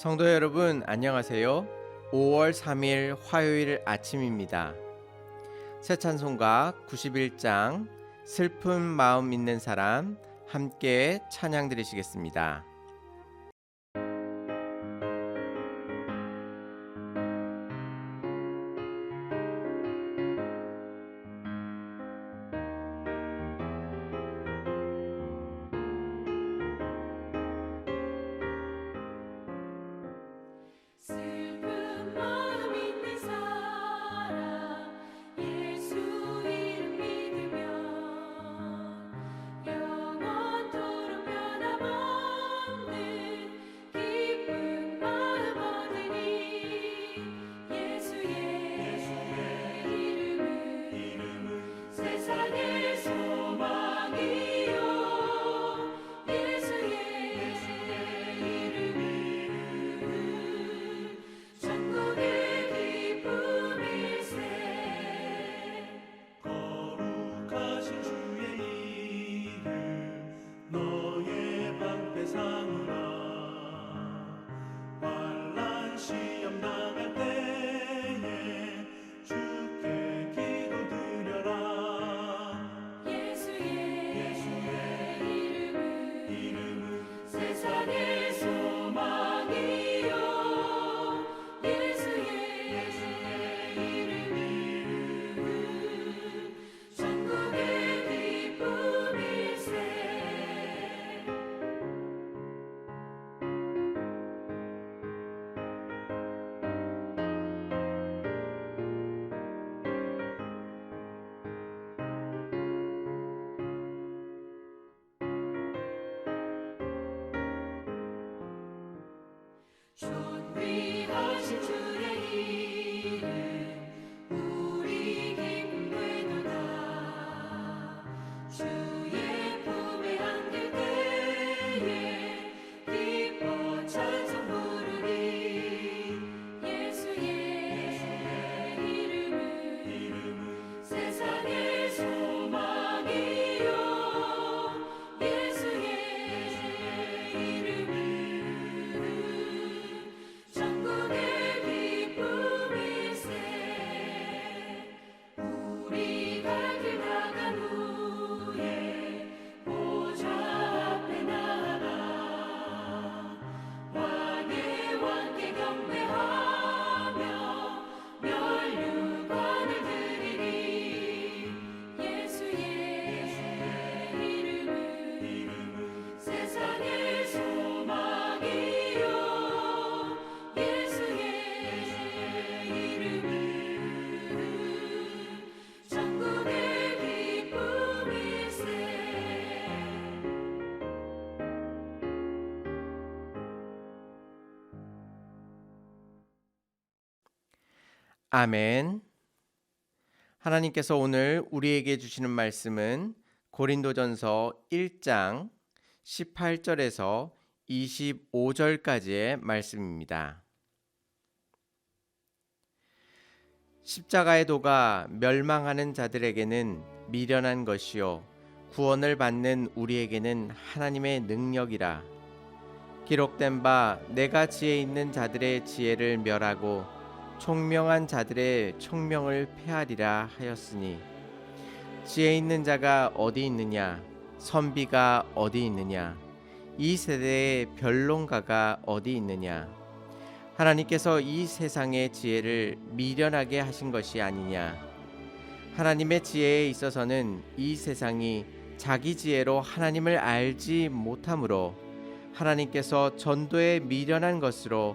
성도 여러분 안녕하세요. 5월 3일 화요일 아침입니다. 새 찬송가 91장 슬픈 마음 있는 사람 함께 찬양 드리시겠습니다. 아멘. 하나님께서 오늘 우리에게 주시는 말씀은 고린도전서 1장 18절에서 25절까지의 말씀입니다. 십자가의 도가 멸망하는 자들에게는 미련한 것이요 구원을 받는 우리에게는 하나님의 능력이라 기록된 바 내가 지혜 있는 자들의 지혜를 멸하고 총명한 자들의 총명을 폐하리라 하였으니 지혜 있는 자가 어디 있느냐? 선비가 어디 있느냐? 이 세대의 변론가가 어디 있느냐? 하나님께서 이 세상의 지혜를 미련하게 하신 것이 아니냐? 하나님의 지혜에 있어서는 이 세상이 자기 지혜로 하나님을 알지 못하므로 하나님께서 전도에 미련한 것으로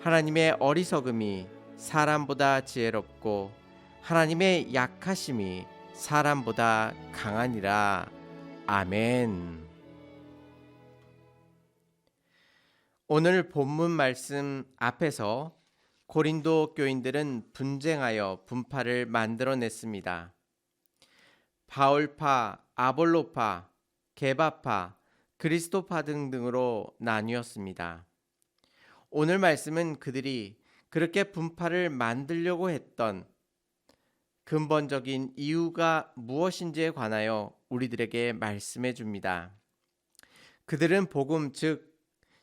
하나님의 어리석음이 사람보다 지혜롭고 하나님의 약하심이 사람보다 강하니라. 아멘. 오늘 본문 말씀 앞에서 고린도 교인들은 분쟁하여 분파를 만들어냈습니다. 바울파, 아볼로파, 게바파, 그리스도파 등등으로 나뉘었습니다. 오늘 말씀은 그들이 그렇게 분파를 만들려고 했던 근본적인 이유가 무엇인지에 관하여 우리들에게 말씀해 줍니다. 그들은 복음 즉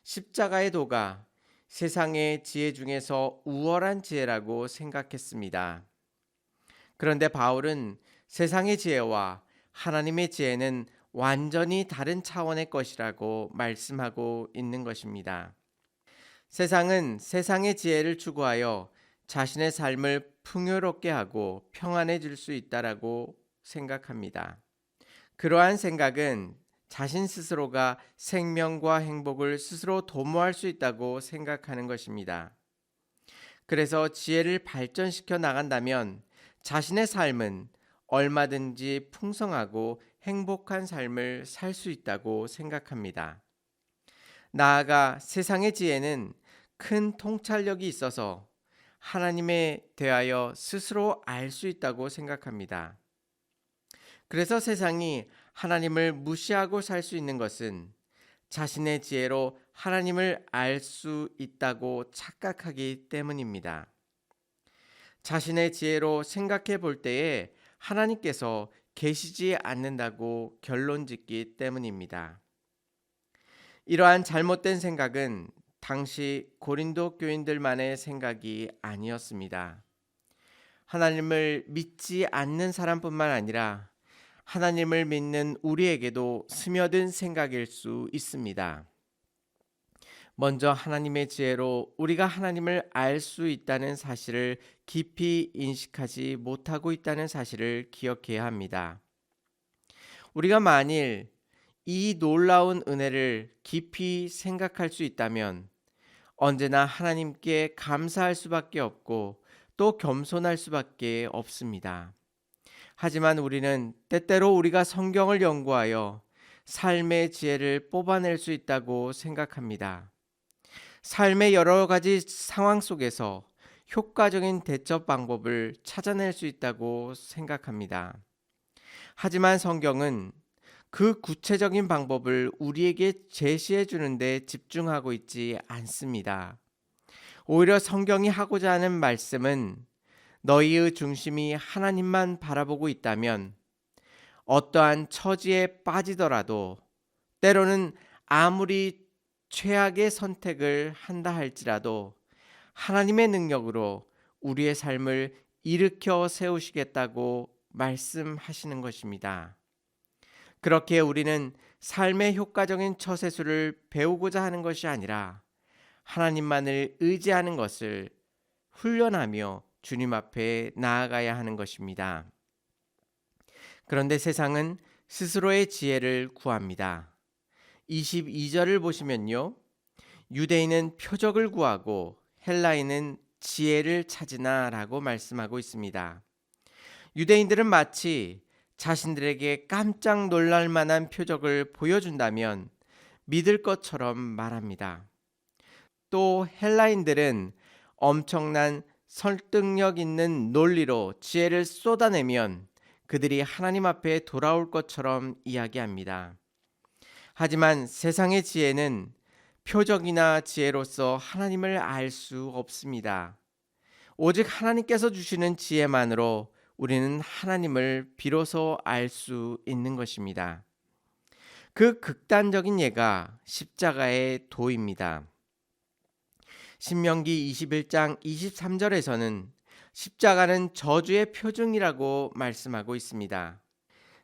십자가의 도가 세상의 지혜 중에서 우월한 지혜라고 생각했습니다. 그런데 바울은 세상의 지혜와 하나님의 지혜는 완전히 다른 차원의 것이라고 말씀하고 있는 것입니다. 세상은 세상의 지혜를 추구하여 자신의 삶을 풍요롭게 하고 평안해질 수 있다라고 생각합니다. 그러한 생각은 자신 스스로가 생명과 행복을 스스로 도모할 수 있다고 생각하는 것입니다. 그래서 지혜를 발전시켜 나간다면 자신의 삶은 얼마든지 풍성하고 행복한 삶을 살 수 있다고 생각합니다. 나아가 세상의 지혜는 큰 통찰력이 있어서 하나님에 대하여 스스로 알 수 있다고 생각합니다. 그래서 세상이 하나님을 무시하고 살 수 있는 것은 자신의 지혜로 하나님을 알 수 있다고 착각하기 때문입니다. 자신의 지혜로 생각해 볼 때에 하나님께서 계시지 않는다고 결론 짓기 때문입니다. 이러한 잘못된 생각은 당시 고린도 교인들만의 생각이 아니었습니다. 하나님을 믿지 않는 사람뿐만 아니라 하나님을 믿는 우리에게도 스며든 생각일 수 있습니다. 먼저 하나님의 지혜로 우리가 하나님을 알 수 있다는 사실을 깊이 인식하지 못하고 있다는 사실을 기억해야 합니다. 우리가 만일 이 놀라운 은혜를 깊이 생각할 수 있다면 언제나 하나님께 감사할 수밖에 없고 또 겸손할 수밖에 없습니다. 하지만 우리는 때때로 우리가 성경을 연구하여 삶의 지혜를 뽑아낼 수 있다고 생각합니다. 삶의 여러 가지 상황 속에서 효과적인 대처 방법을 찾아낼 수 있다고 생각합니다. 하지만 성경은 그 구체적인 방법을 우리에게 제시해 주는데 집중하고 있지 않습니다. 오히려 성경이 하고자 하는 말씀은 너희의 중심이 하나님만 바라보고 있다면 어떠한 처지에 빠지더라도 때로는 아무리 최악의 선택을 한다 할지라도 하나님의 능력으로 우리의 삶을 일으켜 세우시겠다고 말씀하시는 것입니다. 그렇게 우리는 삶의 효과적인 처세술을 배우고자 하는 것이 아니라 하나님만을 의지하는 것을 훈련하며 주님 앞에 나아가야 하는 것입니다. 그런데 세상은 스스로의 지혜를 구합니다. 22절을 보시면요. 유대인은 표적을 구하고 헬라인은 지혜를 찾으나라고 말씀하고 있습니다. 유대인들은 마치 자신들에게 깜짝 놀랄 만한 표적을 보여준다면 믿을 것처럼 말합니다. 또 헬라인들은 엄청난 설득력 있는 논리로 지혜를 쏟아내면 그들이 하나님 앞에 돌아올 것처럼 이야기합니다. 하지만 세상의 지혜는 표적이나 지혜로서 하나님을 알 수 없습니다. 오직 하나님께서 주시는 지혜만으로 우리는 하나님을 비로소 알 수 있는 것입니다. 그 극단적인 예가 십자가의 도입니다. 신명기 21장 23절에서는 십자가는 저주의 표징이라고 말씀하고 있습니다.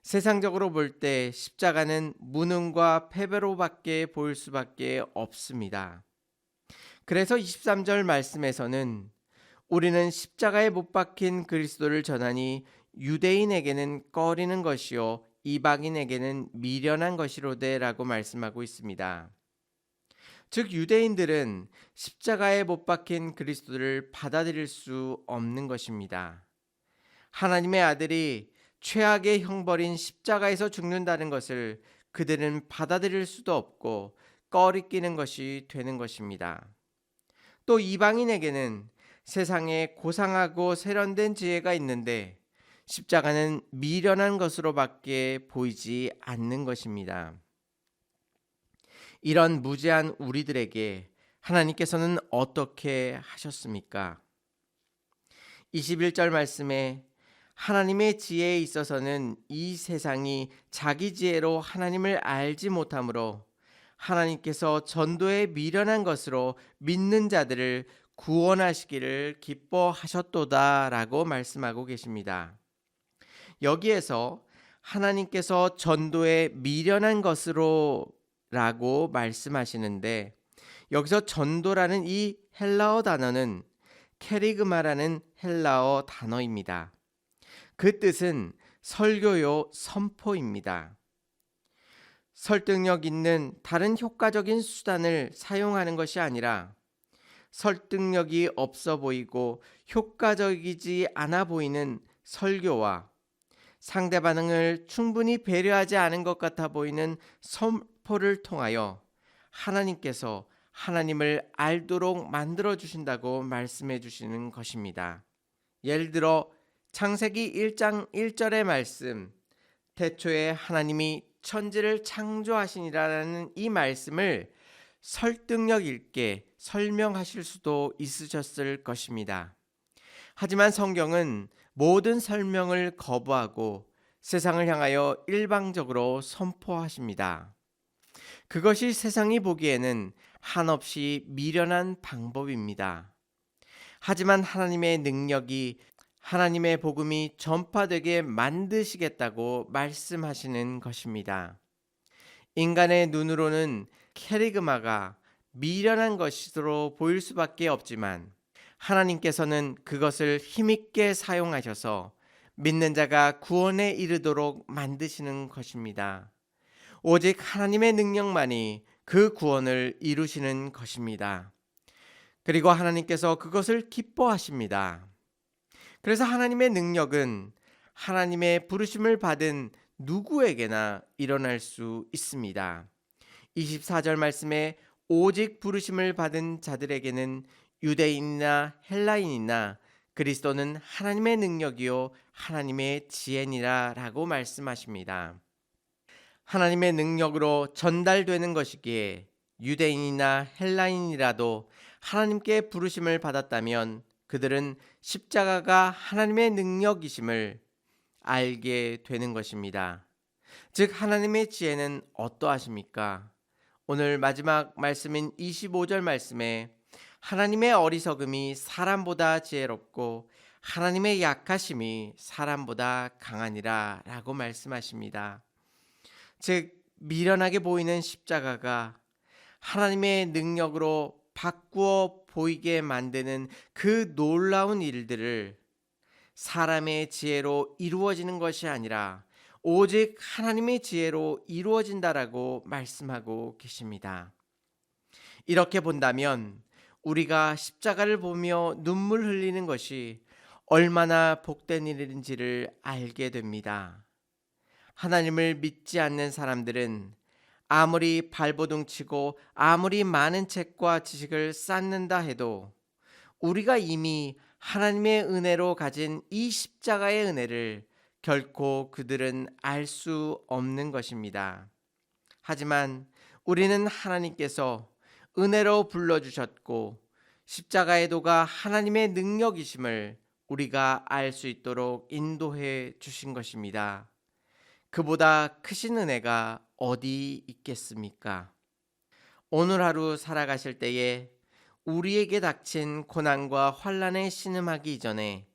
세상적으로 볼 때 십자가는 무능과 패배로밖에 보일 수밖에 없습니다. 그래서 23절 말씀에서는 우리는 십자가에 못 박힌 그리스도를 전하니 유대인에게는 꺼리는 것이요 이방인에게는 미련한 것이로되라고 말씀하고 있습니다. 즉 유대인들은 십자가에 못 박힌 그리스도를 받아들일 수 없는 것입니다. 하나님의 아들이 최악의 형벌인 십자가에서 죽는다는 것을 그들은 받아들일 수도 없고 꺼리끼는 것이 되는 것입니다. 또 이방인에게는 세상에 고상하고 세련된 지혜가 있는데 십자가는 미련한 것으로밖에 보이지 않는 것입니다. 이런 무지한 우리들에게 하나님께서는 어떻게 하셨습니까? 21절 말씀에 하나님의 지혜에 있어서는 이 세상이 자기 지혜로 하나님을 알지 못하므로 하나님께서 전도에 미련한 것으로 믿는 자들을 구원하시기를 기뻐하셨도다라고 말씀하고 계십니다. 여기에서 하나님께서 전도에 미련한 것으로 라고 말씀하시는데 여기서 전도라는 이 헬라어 단어는 케리그마라는 헬라어 단어입니다. 그 뜻은 설교요 선포입니다. 설득력 있는 다른 효과적인 수단을 사용하는 것이 아니라 설득력이 없어 보이고 효과적이지 않아 보이는 설교와 상대 반응을 충분히 배려하지 않은 것 같아 보이는 선포를 통하여 하나님께서 하나님을 알도록 만들어 주신다고 말씀해 주시는 것입니다. 예를 들어 창세기 1장 1절의 말씀 태초에 하나님이 천지를 창조하시니라는 이 말씀을 설득력 있게 설명하실 수도 있으셨을 것입니다. 하지만 성경은 모든 설명을 거부하고 세상을 향하여 일방적으로 선포하십니다. 그것이 세상이 보기에는 한없이 미련한 방법입니다. 하지만 하나님의 능력이 하나님의 복음이 전파되게 만드시겠다고 말씀하시는 것입니다. 인간의 눈으로는 캐리그마가 미련한 것으로 보일 수밖에 없지만 하나님께서는 그것을 힘있게 사용하셔서 믿는 자가 구원에 이르도록 만드시는 것입니다. 오직 하나님의 능력만이 그 구원을 이루시는 것입니다. 그리고 하나님께서 그것을 기뻐하십니다. 그래서 하나님의 능력은 하나님의 부르심을 받은 누구에게나 일어날 수 있습니다. 24절 말씀에 오직 부르심을 받은 자들에게는 유대인이나 헬라인이나 그리스도는 하나님의 능력이요 하나님의 지혜니라라고 말씀하십니다. 하나님의 능력으로 전달되는 것이기에 유대인이나 헬라인이라도 하나님께 부르심을 받았다면 그들은 십자가가 하나님의 능력이심을 알게 되는 것입니다. 즉 하나님의 지혜는 어떠하십니까? 오늘 마지막 말씀인 25절 말씀에 하나님의 어리석음이 사람보다 지혜롭고 하나님의 약하심이 사람보다 강하니라 라고 말씀하십니다. 즉 미련하게 보이는 십자가가 하나님의 능력으로 바꾸어 보이게 만드는 그 놀라운 일들을 사람의 지혜로 이루어지는 것이 아니라 오직 하나님의 지혜로 이루어진다라고 말씀하고 계십니다. 이렇게 본다면 우리가 십자가를 보며 눈물 흘리는 것이 얼마나 복된 일인지를 알게 됩니다. 하나님을 믿지 않는 사람들은 아무리 발버둥 치고 아무리 많은 책과 지식을 쌓는다 해도 우리가 이미 하나님의 은혜로 가진 이 십자가의 은혜를 결코 그들은 알 수 없는 것입니다. 하지만 우리는 하나님께서 은혜로 불러주셨고 십자가의 도가 하나님의 능력이심을 우리가 알 수 있도록 인도해 주신 것입니다. 그보다 크신 은혜가 어디 있겠습니까? 오늘 하루 살아가실 때에 우리에게 닥친 고난과 환란에 신음하기 이전에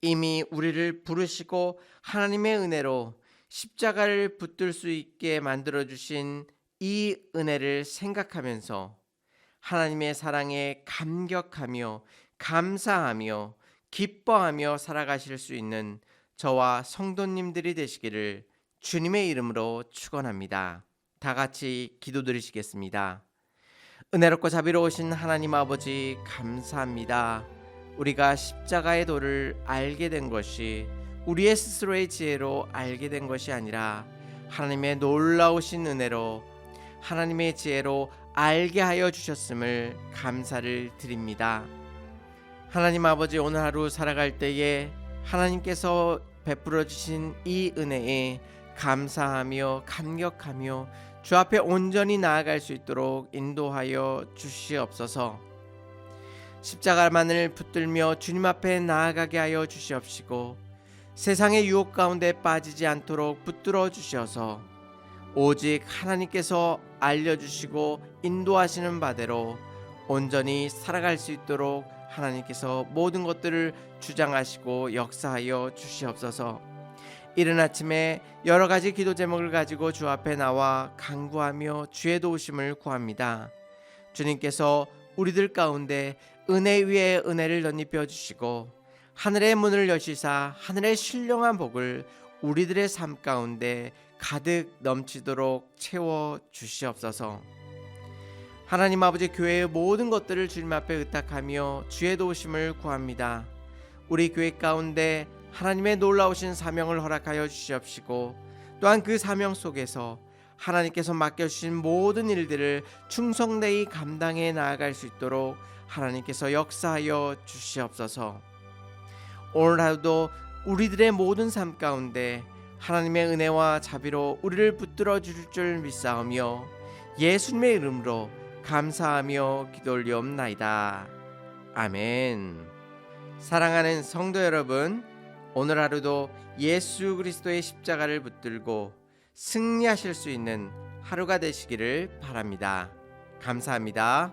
이미 우리를 부르시고 하나님의 은혜로 십자가를 붙들 수 있게 만들어 주신 이 은혜를 생각하면서 하나님의 사랑에 감격하며 감사하며 기뻐하며 살아가실 수 있는 저와 성도님들이 되시기를 주님의 이름으로 축원합니다. 다 같이 기도드리시겠습니다. 은혜롭고 자비로우신 하나님 아버지 감사합니다. 우리가 십자가의 도를 알게 된 것이 우리의 스스로의 지혜로 알게 된 것이 아니라 하나님의 놀라우신 은혜로 하나님의 지혜로 알게 하여 주셨음을 감사를 드립니다. 하나님 아버지 오늘 하루 살아갈 때에 하나님께서 베풀어 주신 이 은혜에 감사하며 감격하며 주 앞에 온전히 나아갈 수 있도록 인도하여 주시옵소서. 십자가만을 붙들며 주님 앞에 나아가게 하여 주시옵시고 세상의 유혹 가운데 빠지지 않도록 붙들어 주셔서 오직 하나님께서 알려주시고 인도하시는 바대로 온전히 살아갈 수 있도록 하나님께서 모든 것들을 주장하시고 역사하여 주시옵소서. 이른 아침에 여러 가지 기도 제목을 가지고 주 앞에 나와 간구하며 주의 도우심을 구합니다. 주님께서 우리들 가운데 은혜 위에 은혜를 덧입혀 주시고 하늘의 문을 여시사 하늘의 신령한 복을 우리들의 삶 가운데 가득 넘치도록 채워 주시옵소서. 하나님 아버지 교회의 모든 것들을 주님 앞에 의탁하며 주의 도우심을 구합니다. 우리 교회 가운데 하나님의 놀라우신 사명을 허락하여 주시옵시고 또한 그 사명 속에서 하나님께서 맡겨주신 모든 일들을 충성되이 감당해 나아갈 수 있도록 하나님께서 역사하여 주시옵소서. 오늘 하루도 우리들의 모든 삶 가운데 하나님의 은혜와 자비로 우리를 붙들어 주실 줄 믿사오며 예수님의 이름으로 감사하며 기도 올리옵나이다. 아멘. 사랑하는 성도 여러분, 오늘 하루도 예수 그리스도의 십자가를 붙들고 승리하실 수 있는 하루가 되시기를 바랍니다. 감사합니다.